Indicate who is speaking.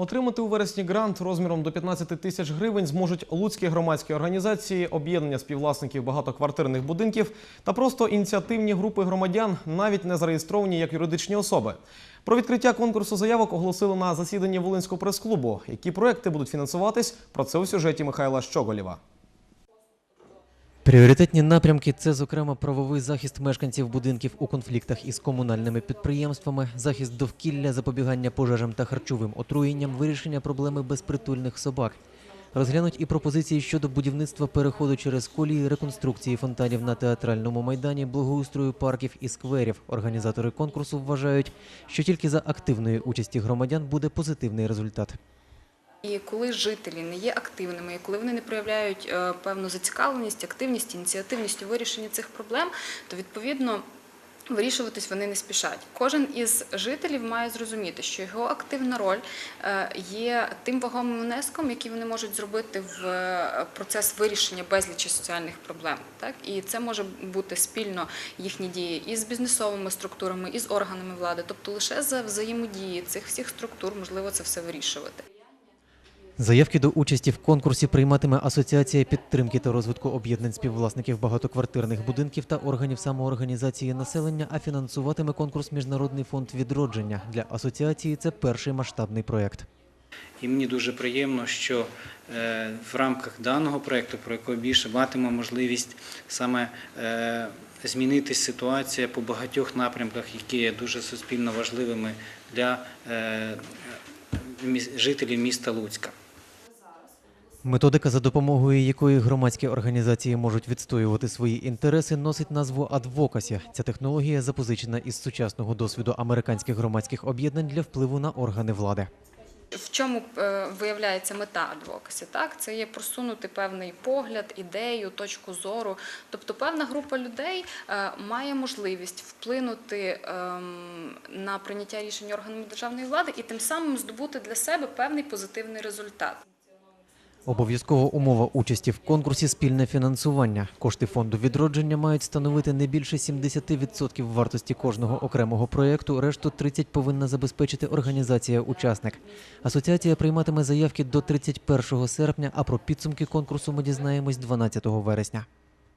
Speaker 1: Отримати у вересні грант розміром до 15 тисяч гривень зможуть луцькі громадські організації, об'єднання співвласників багатоквартирних будинків та просто ініціативні групи громадян, навіть не зареєстровані як юридичні особи. Про відкриття конкурсу заявок оголосили на засіданні Волинського прес-клубу. Які проекти будуть фінансуватись? Про це у сюжеті Михайла Щоголєва.
Speaker 2: Пріоритетні напрямки це, зокрема, правовий захист мешканців будинків у конфліктах із комунальними підприємствами, захист довкілля, запобігання пожежам та харчовим отруєнням, вирішення проблеми безпритульних собак. Розглянуть і пропозиції щодо будівництва переходу через колії, реконструкції фонтанів на театральному майдані, благоустрою парків і скверів. Організатори конкурсу вважають, що тільки за активної участі громадян буде позитивний результат.
Speaker 3: І коли жителі не є активними, і коли вони не проявляють е, певну зацікавленість, активність, ініціативність у вирішенні цих проблем, то відповідно. Вирішуватись вони не спішать. Кожен із жителів має зрозуміти, що його активна роль е, є тим вагомим внеском, який вони можуть зробити в е, процес вирішення безлічі соціальних проблем. Так і це може бути спільно їхні дії із бізнесовими структурами, із органами влади, тобто лише за взаємодії цих всіх структур можливо це все вирішувати.
Speaker 2: Заявки до участі в конкурсі прийматиме Асоціація підтримки та розвитку об'єднань співвласників багатоквартирних будинків та органів самоорганізації населення, а фінансуватиме конкурс Міжнародний фонд відродження. Для асоціації це перший масштабний проєкт.
Speaker 4: І мені дуже приємно, що е, в рамках даного проєкту, про який більше матиме можливість саме е, змінити ситуація по багатьох напрямках, які є дуже суспільно важливими для е, жителів міста Луцька.
Speaker 2: Методика, за допомогою якої громадські організації можуть відстоювати свої інтереси, носить назву адвокасі. Ця технологія запозичена із сучасного досвіду американських громадських об'єднань для впливу на органи влади.
Speaker 3: В чому е, виявляється мета адвокасі? Так, це є просунути певний погляд, ідею, точку зору. Тобто, певна група людей е, має можливість вплинути ем, на прийняття рішень органами державної влади і тим самим здобути для себе певний позитивний результат.
Speaker 2: Обов'язкова умова участі в конкурсі спільне фінансування. Кошти фонду відродження мають становити не більше 70% вартості кожного окремого проєкту. Решту 30 повинна забезпечити організація-учасник. Асоціація прийматиме заявки до 31 серпня, а про підсумки конкурсу ми дізнаємось 12 вересня.